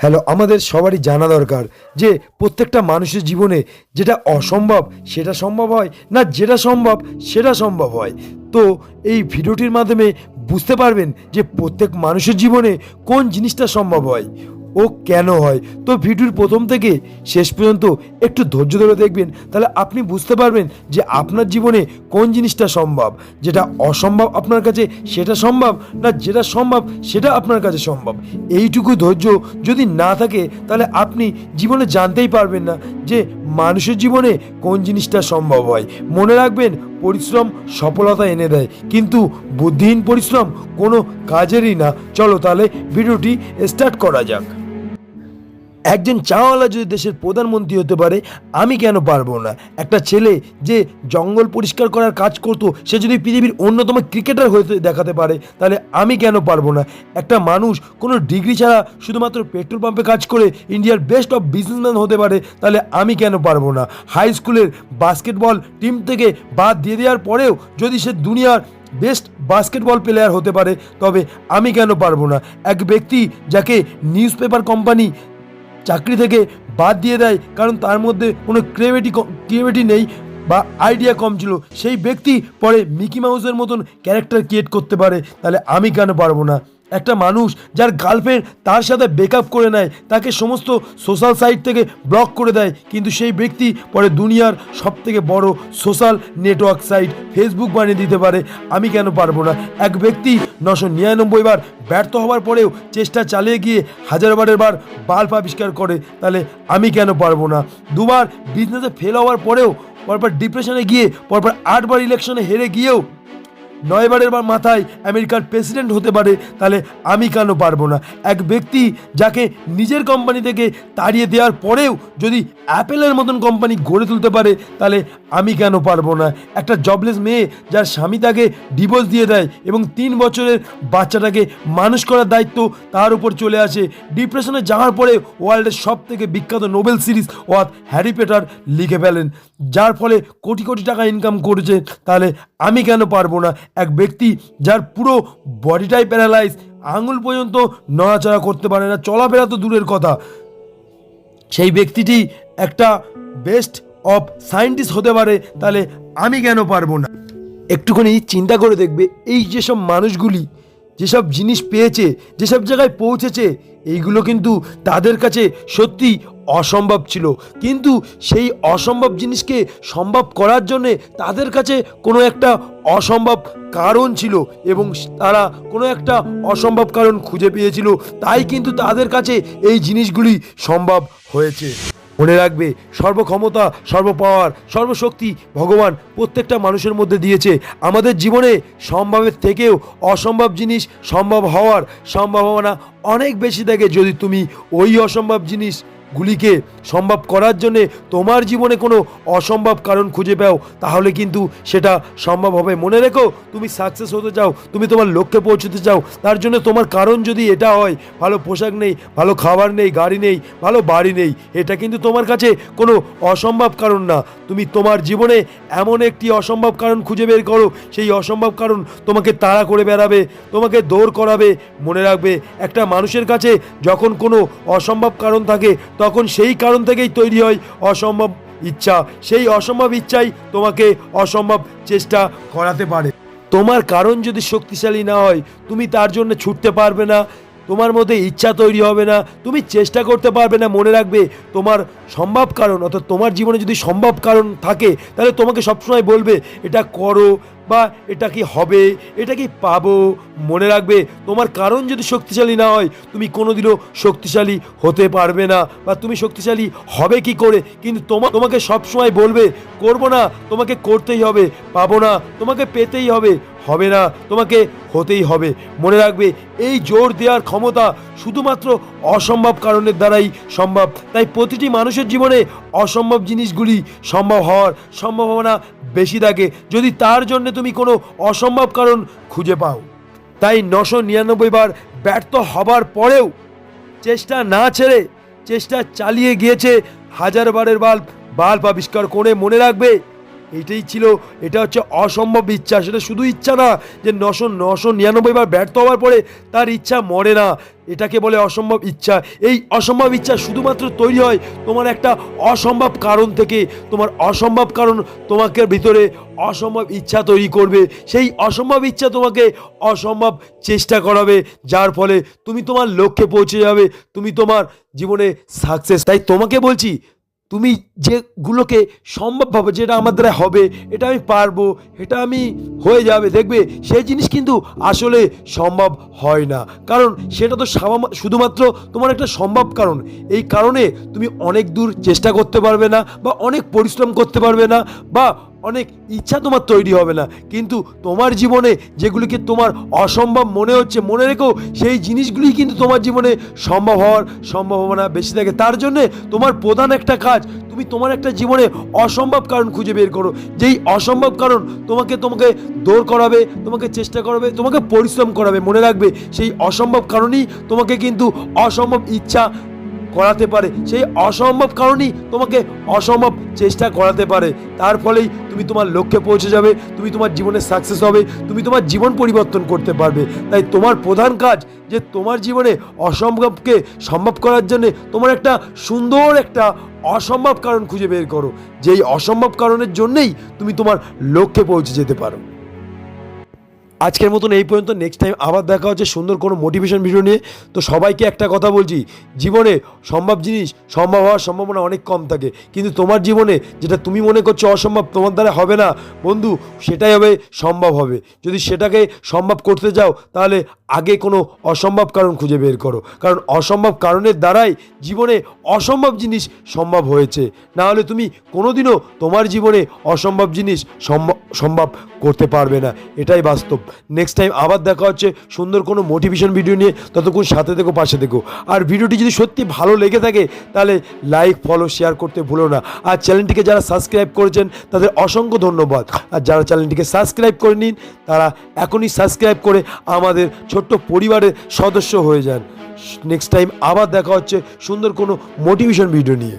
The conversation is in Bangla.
হ্যালো, আমাদের সবারই জানা দরকার যে প্রত্যেকটা মানুষের জীবনে যেটা অসম্ভব সেটা সম্ভব হয় না যেটা সম্ভব সেটা সম্ভব হয়। তো এই ভিডিওটির মাধ্যমে বুঝতে পারবেন যে প্রত্যেক মানুষের জীবনে কোন জিনিসটা সম্ভব হয়। ও কেন হয়? তো ভিডিওর প্রথম থেকে শেষ পর্যন্ত একটু ধৈর্য ধরে দেখবেন, তাহলে আপনি বুঝতে পারবেন যে আপনার জীবনে কোন জিনিসটা সম্ভব। যেটা অসম্ভব আপনার কাছে, সেটা সম্ভব, না যেটা সম্ভব, সেটা আপনার কাছে সম্ভব। এইটুকু ধৈর্য যদি না থাকে, তাহলে আপনি জীবনে জানতেই পারবেন না যে মানুষের জীবনে কোন জিনিসটা সম্ভব হয়। মনে রাখবেন, পরিশ্রম সফলতা এনে দেয়, কিন্তু বুদ্ধিহীন পরিশ্রম কোনো কাজেরই না। চলো তাহলে ভিডিওটি স্টার্ট করা যাক। একজন চাওয়ালা যদি দেশের প্রধানমন্ত্রী হতে পারে, আমি কেন পারব না? একটা ছেলে যে জঙ্গল পরিষ্কার করার কাজ করতো, সে যদি পৃথিবীর অন্যতম ক্রিকেটার হতে দেখাতে পারে, তাহলে আমি কেন পারব না? একটা মানুষ কোনো ডিগ্রি ছাড়া শুধুমাত্র পেট্রোল পাম্পে কাজ করে ইন্ডিয়ার বেস্ট অফ বিজনেসম্যান হতে পারে, তাহলে আমি কেন পারব না? হাই স্কুলের বাস্কেটবল টিম থেকে বাদ দিয়ে দেওয়ার পরেও যদি সে দুনিয়ার বেস্ট বাস্কেটবল প্লেয়ার হতে পারে, তবে আমি কেন পারব না? এক ব্যক্তি যাকে নিউজ পেপার কোম্পানি চাকরি থেকে বাদ দিয়ে দেয়, কারণ তার মধ্যে কোনো ক্রিয়েটিভিটি ক্রিয়েটিভিটি নেই বা আইডিয়া কম ছিল। সেই ব্যক্তি পরে মিকি মাউসের মতন ক্যারেক্টার ক্রিয়েট করতে পারে। তাহলে আমি কেন পারব না? একটা মানুষ যার গার্লফ্রেন্ড তার সাথে ব্রেকআপ করে নেয়, তাকে সমস্ত সোশ্যাল সাইট থেকে ব্লক করে দেয়, কিন্তু সেই ব্যক্তি পরে দুনিয়ার সব থেকে বড় সোশ্যাল নেটওয়ার্ক সাইট ফেসবুক বানিয়ে দিতে পারে। আমি কেন পারব না? এক ব্যক্তি নশো নিরানব্বই বার ব্যর্থ হওয়ার পরেও চেষ্টা চালিয়ে গিয়ে হাজার বারের বার বাল্ব আবিষ্কার করে, তাহলে আমি কেন পারব না? দুবার বিজনেসে ফেল হওয়ার পরেও, পরপর ডিপ্রেশনে গিয়ে, পরপর আটবার ইলেকশনে হেরে গিয়েও নয়বারের বার মাথায় আমেরিকার প্রেসিডেন্ট হতে পারে, তাহলে আমি কেন পারব না? এক ব্যক্তি যাকে নিজের কোম্পানি থেকে তাড়িয়ে দেওয়ার পরেও যদি অ্যাপেলের মতন কোম্পানি গড়ে তুলতে পারে, তাহলে আমি কেন পারব না? একটা জবলেস মেয়ে যার স্বামী তাকে ডিভোর্স দিয়ে দেয় এবং তিন বছরের বাচ্চাটাকে মানুষ করার দায়িত্ব তার উপর চলে আসে। ডিপ্রেশনে যাওয়ার পরে ওয়ার্ল্ডের সব থেকে বিখ্যাত নোবেল সিরিজ ওয়াত হ্যারি পেটার লিখে ফেলেন, যার ফলে কোটি কোটি টাকা ইনকাম করেছে, তাহলে আমি কেন পারব না? এক ব্যক্তি যার পুরো বডিটাই প্যারালাইজ, আঙুল পর্যন্ত নড়াচড়া করতে পারে না, চলাফেরা তো দূরের কথা। সেই ব্যক্তিটি একটা বেস্ট অফ সায়েন্টিস্ট হতে পারে, তাহলে আমি কেন পারব না? একটুখানি চিন্তা করে দেখবে, এই যেসব মানুষগুলি যেসব জিনিস পেয়েছে, যেসব জায়গায় পৌঁছেছে, এইগুলো কিন্তু তাদের কাছে সত্যি অসম্ভব ছিল। কিন্তু সেই অসম্ভব জিনিসকে সম্ভব করার জন্যে তাদের কাছে কোনো একটা অসম্ভব কারণ ছিল এবং তারা কোনো একটা অসম্ভব কারণ খুঁজে পেয়েছিল। তাই কিন্তু তাদের কাছে এই জিনিসগুলি সম্ভব হয়েছে। মনে রাখবে, সর্বক্ষমতা, সর্বপাওয়ার, সর্বশক্তি ভগবান প্রত্যেকটা মানুষের মধ্যে দিয়েছে। আমাদের জীবনে সম্ভবের থেকেও অসম্ভব জিনিস সম্ভব হওয়ার সম্ভাবনা অনেক বেশি থাকে। যদি তুমি ওই অসম্ভব জিনিসগুলিকে সম্ভব করার জন্যে তোমার জীবনে কোনো অসম্ভব কারণ খুঁজে পাও, তাহলে কিন্তু সেটা সম্ভব হবে। মনে রেখো, তুমি সাকসেস হতে চাও, তুমি তোমার লক্ষ্যে পৌঁছতে চাও, তার জন্য তোমার কারণ যদি এটা হয়, ভালো পোশাক নেই, ভালো খাবার নেই, গাড়ি নেই, ভালো বাড়ি নেই, এটা কিন্তু তোমার কাছে কোনো অসম্ভব কারণ না। তুমি তোমার জীবনে এমন একটি অসম্ভব কারণ খুঁজে বের করো, সেই অসম্ভব কারণ তোমাকে তাড়া করে বেড়াবে, তোমাকে দৌড় করাবে। মনে রাখবে, একটা মানুষের কাছে যখন কোনো অসম্ভব কারণ থাকে, তখন সেই কারণ থেকেই তৈরি হয় অসম্ভব ইচ্ছা। সেই অসম্ভব ইচ্ছাই তোমাকে অসম্ভব চেষ্টা করাতে পারে। তোমার কারণ যদি শক্তিশালী না হয়, তুমি তার জন্য ছুটতে পারবে না, তোমার মধ্যে ইচ্ছা তৈরি হবে না, তুমি চেষ্টা করতে পারবে না, মনে রাখবে তোমার সম্ভব কারণ। অর্থাৎ তোমার জীবনে যদি সম্ভব কারণ থাকে, তাহলে তোমাকে সবসময় বলবে, এটা করো বা এটা কি হবে? এটা কি পাবো? মনে রাখবে, তোমার কারণ যদি শক্তিশালী না হয়, তুমি কোনোদিনও শক্তিশালী হতে পারবে না। বা তুমি শক্তিশালী হবে কি করে? কিন্তু তোমা, তোমাকে সবসময় বলবে, করব না, তোমাকে করতেই হবে, পাবো না, তোমাকে পেতেই হবে। হবে না, তোমাকে হতেই হবে। মনে রাখবে, এই জোর দেওয়ার ক্ষমতা শুধুমাত্র অসম্ভব কারণের দ্বারাই সম্ভব। তাই প্রতিটি মানুষের জীবনে অসম্ভব জিনিসগুলি সম্ভব হওয়ার সম্ভাবনা বেশি থাকে। যদি তার জন্য তুমি কোনো অসম্ভব কারণ খুঁজে পাও। তাই নশো নিরানব্বই বার ব্যর্থ হবার পরেও চেষ্টা না ছেড়ে চেষ্টা চালিয়ে গিয়েছে হাজার বারের বাল্ব বাল্ব আবিষ্কার করে মনে রাখবে এটাই ছিল, এটা হচ্ছে অসম্ভব ইচ্ছা। সেটা শুধু ইচ্ছা না, যে নশো নশো নিরানব্বই বার ব্যর্থ হওয়ার পরে তার ইচ্ছা মরে না। এটাকে বলে অসম্ভব ইচ্ছা। এই অসম্ভব ইচ্ছা শুধুমাত্র তৈরি হয় তোমার একটা অসম্ভব কারণ থেকে। তোমার অসম্ভব কারণ তোমাকে ভিতরে অসম্ভব ইচ্ছা তৈরি করবে। সেই অসম্ভব ইচ্ছা তোমাকে অসম্ভব চেষ্টা করাবে। যার ফলে তুমি তোমার লক্ষ্যে পৌঁছে যাবে। তুমি তোমার জীবনে সাকসেস তাই তোমাকে বলছি তুমি যেগুলোকে সম্ভব ভাবে যেটা আমার দ্বারা হবে, এটা আমি পারব, এটা আমি হয়ে যাবে, দেখবে? সেই জিনিস কিন্তু আসলে সম্ভব হয় না। কারণ সেটা তো শুধুমাত্র তোমার একটা সম্ভব কারণ। এই কারণে তুমি অনেক দূর চেষ্টা করতে পারবে না বা অনেক পরিশ্রম করতে পারবে না বা অনেক ইচ্ছা তোমার তৈরি হবে না। কিন্তু তোমার জীবনে যেগুলিকে তোমার অসম্ভব মনে হচ্ছে, মনে রেখো, সেই জিনিসগুলি কিন্তু তোমার জীবনে সম্ভব হওয়ার সম্ভাবনা বেশি থাকে। তার জন্যে তোমার প্রধান একটা কাজ, তুমি তোমার একটা জীবনে অসম্ভব কারণ খুঁজে বের করো। যেই অসম্ভব কারণ তোমাকে তোমাকে দৌড় করাবে, তোমাকে চেষ্টা করাবে, তোমাকে পরিশ্রম করাবে, মনে রাখবে, সেই অসম্ভব কারণেই তোমাকে কিন্তু অসম্ভব ইচ্ছা করাতে পারে। সেই অসম্ভব কারণেই তোমাকে অসম্ভব চেষ্টা করাতে পারে। তার ফলেই তুমি তোমার লক্ষ্যে পৌঁছে যাবে, তুমি তোমার জীবনে সাকসেস হবে, তুমি তোমার জীবন পরিবর্তন করতে পারবে। তাই তোমার প্রধান কাজ যে তোমার জীবনে অসম্ভবকে সম্ভব করার জন্য তোমার একটা সুন্দর একটা অসম্ভব কারণ খুঁজে বের করো। যেই অসম্ভব কারণের জন্যেই তুমি তোমার লক্ষ্যে পৌঁছে যেতে পারো। আজকের মতন এই পর্যন্ত। নেক্সট টাইম আবার দেখা হচ্ছে সুন্দর কোনো মোটিভেশন ভিডিও নিয়ে। তো সবাইকে একটা কথা বলছি, জীবনে সম্ভব জিনিস, সম্ভব হওয়ার সম্ভাবনা অনেক কম থাকে। কিন্তু তোমার জীবনে যেটা তুমি মনে করছ অসম্ভব, তোমার দ্বারা হবে না। বন্ধু, সেটাই হবে, সম্ভব হবে। যদি সেটাকে সম্ভব করতে যাও তাহলে আগে কোনো অসম্ভব কারণ খুঁজে বের করো। কারণ অসম্ভব কারণের দ্বারাই জীবনে অসম্ভব জিনিস সম্ভব হয়েছে। না হলে তুমি কোনোদিনও তোমার জীবনে অসম্ভব জিনিস সম্ভব সম্ভব করতে পারবে না। এটাই বাস্তব নেক্সট টাইম আবার দেখা হচ্ছে সুন্দর কোনো মোটিভেশন ভিডিও নিয়ে। ততক্ষণ সাথে দেখো পাশে দেখো আর ভিডিওটি যদি সত্যি ভালো লেগে থাকে, তাহলে লাইক ফলো শেয়ার করতে ভুলো না। আর চ্যানেলটিকে যারা সাবস্ক্রাইব করেছেন, তাদের অসংখ্য ধন্যবাদ। আর যারা চ্যানেলটিকে সাবস্ক্রাইব করে নিন, তারা এখনই সাবস্ক্রাইব করে আমাদের ছোট্ট পরিবারের সদস্য হয়ে যান। নেক্সট টাইম আবার দেখা হচ্ছে সুন্দর কোনো মোটিভেশন ভিডিও নিয়ে।